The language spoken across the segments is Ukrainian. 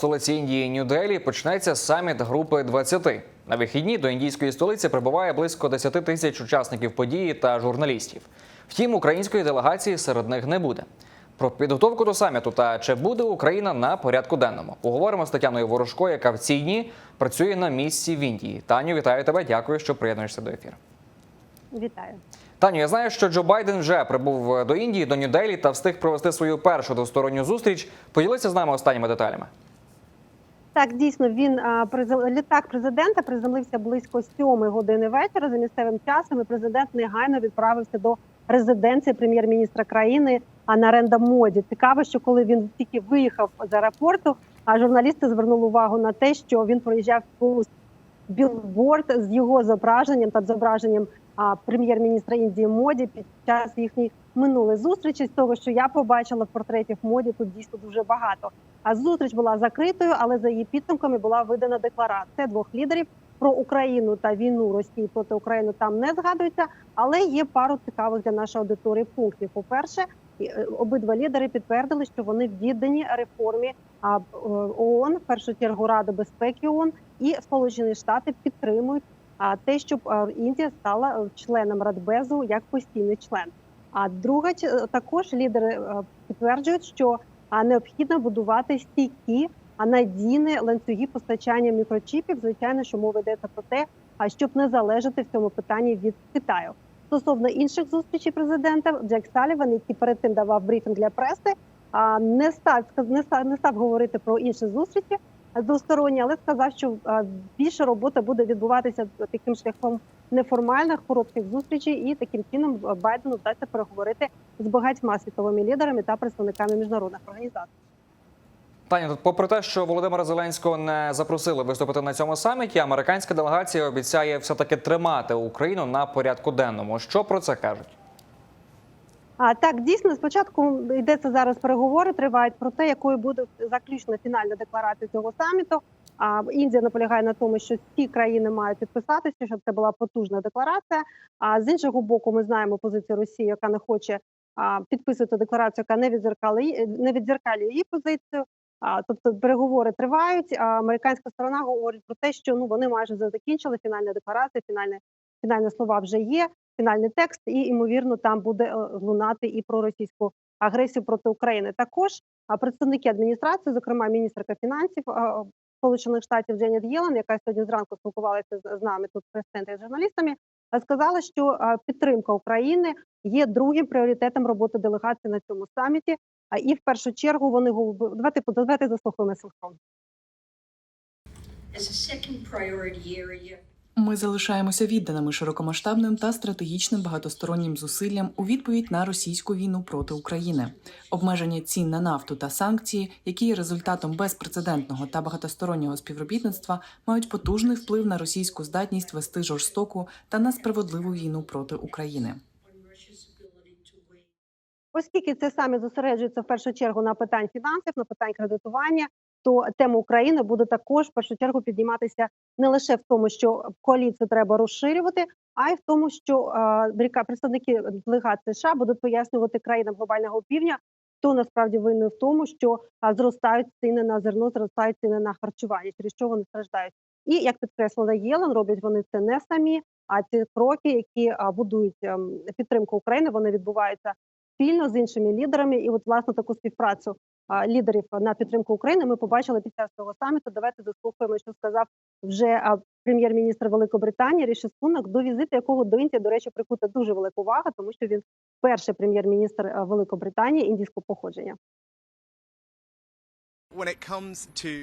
столиці Індії Нью-Делі почнеться саміт групи 20. На вихідні до індійської столиці прибуває близько 10 тисяч учасників події та журналістів. Втім, української делегації серед них не буде. Про підготовку до саміту та чи буде Україна на порядку денному. Поговоримо з Тетяною Ворожко, яка в ці дні працює на місці в Індії. Таню, вітаю тебе. Дякую, що приєднуєшся до ефіру. Вітаю. Таню, я знаю, що Джо Байден вже прибув до Індії, до Нью-Делі та встиг провести свою першу двосторонню зустріч. Поділися з нами останніми деталями. Так, дійсно, він а, літак президента приземлився близько сьомої години вечора за місцевим часом. і Президент негайно відправився до резиденції прем'єр-міністра країни а, Наренда Моді. Цікаво, що коли він тільки виїхав з аеропорту, а журналісти звернули увагу на те, що він проїжджав повз білборд з його зображенням та зображенням прем'єр-міністра Індії Моді під час їхньої минулої зустрічі. З того, що я побачила в портретів моді, тут дійсно дуже багато. А зустріч була закритою, але за її підсумками була видана декларація двох лідерів про Україну та війну Росії проти України. Там не згадується, але є пару цікавих для нашої аудиторії пунктів. По перше, обидва лідери підтвердили, що вони віддані реформі е, ООН, в першу чергу Ради безпеки ООН і Сполучені Штати підтримують те, щоб Індія стала е, членом Радбезу як постійний член. А друга е, також лідери е, підтверджують, що необхідно будувати стійкі, а надійні ланцюги постачання мікрочіпів. Звичайно, що мова йдеться про те, а щоб не залежати в цьому питанні від Китаю. Стосовно інших зустрічей президента, Джек Саліван, який перед тим давав брифінг для преси, не став не став, не став говорити про інші зустрічі двосторонні, але сказав, що більше робота буде відбуватися таким шляхом неформальних коротких зустрічей, і таким чином Байдену вдасться переговорити з багатьма світовими лідерами та представниками міжнародних організацій. Таня, попри те, що Володимира Зеленського не запросили виступити на цьому саміті, американська делегація обіцяє все таки тримати Україну на порядку денному. Що про це кажуть? А так дійсно спочатку йдеться зараз переговори, тривають про те, якою буде заключна фінальна декларація цього саміту. А Індія наполягає на тому, що всі країни мають підписатися, щоб це була потужна декларація. А з іншого боку, ми знаємо позицію Росії, яка не хоче підписувати декларацію, яка не відзеркалює не відзеркалює її позицію. А, тобто переговори тривають. А американська сторона говорить про те, що ну вони майже закінчили фінальна декларація, фінальне фінальні слова вже є фінальний текст, і ймовірно там буде е, лунати і про російську агресію проти України. Також представники адміністрації, зокрема міністерка фінансів Сполучених Штатів Дженіт Єлен, яка сьогодні зранку спілкувалася з нами тут президента з журналістами, сказала, що підтримка України є другим пріоритетом роботи делегації на цьому саміті. А і в першу чергу вони давайте давайте заслухаємо синхрон. As a second priority area, Ми залишаємося відданими широкомасштабним та стратегічним багатостороннім зусиллям у відповідь на російську війну проти України. Обмеження цін на нафту та санкції, які є результатом безпрецедентного та багатостороннього співробітництва, мають потужний вплив на російську здатність вести жорстоку та несправедливу війну проти України. Оскільки це саме зосереджується в першу чергу на питань фінансів, на питань кредитування, то тема України буде також в першу чергу підніматися не лише в тому, що коаліцію треба розширювати, а й в тому, що е, представники делегації США будуть пояснювати країнам глобального півдня, хто насправді винний в тому, що а, зростають ціни на зерно, зростають ціни на харчування, через що вони страждають. І як підкреслила Єлен, роблять вони це не самі, а ці кроки, які а, будують ем, підтримку України, вони відбуваються спільно з іншими лідерами. І от власне таку співпрацю лідерів на підтримку України ми побачили під час цього саміту. Давайте заслухаємо, що сказав вже прем'єр-міністр Великобританії Ріші Сунак, до візиту якого до Індії, до речі, прикута дуже велика увага, тому що він перший прем'єр-міністр Великобританії індійського походження.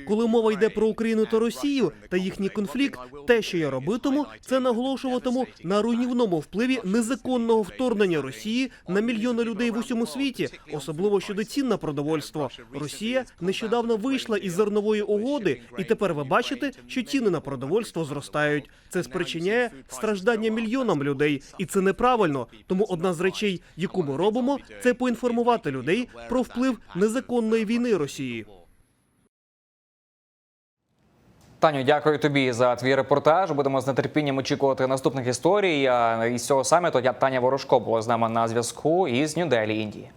Коли мова йде про Україну та Росію та їхній конфлікт, те, що я робитиму, це наголошуватиму на руйнівному впливі незаконного вторгнення Росії на мільйони людей в усьому світі, особливо щодо цін на продовольство. Росія нещодавно вийшла із зернової угоди, і тепер ви бачите, що ціни на продовольство зростають. Це спричиняє страждання мільйонам людей, і це неправильно. Тому одна з речей, яку ми робимо, це поінформувати людей про вплив незаконної війни Росії. Таню, дякую тобі за твій репортаж. Будемо з нетерпінням очікувати наступних історій. І із цього саміту Таня Ворожко була з нами на зв'язку із Нью-Делі, Індії.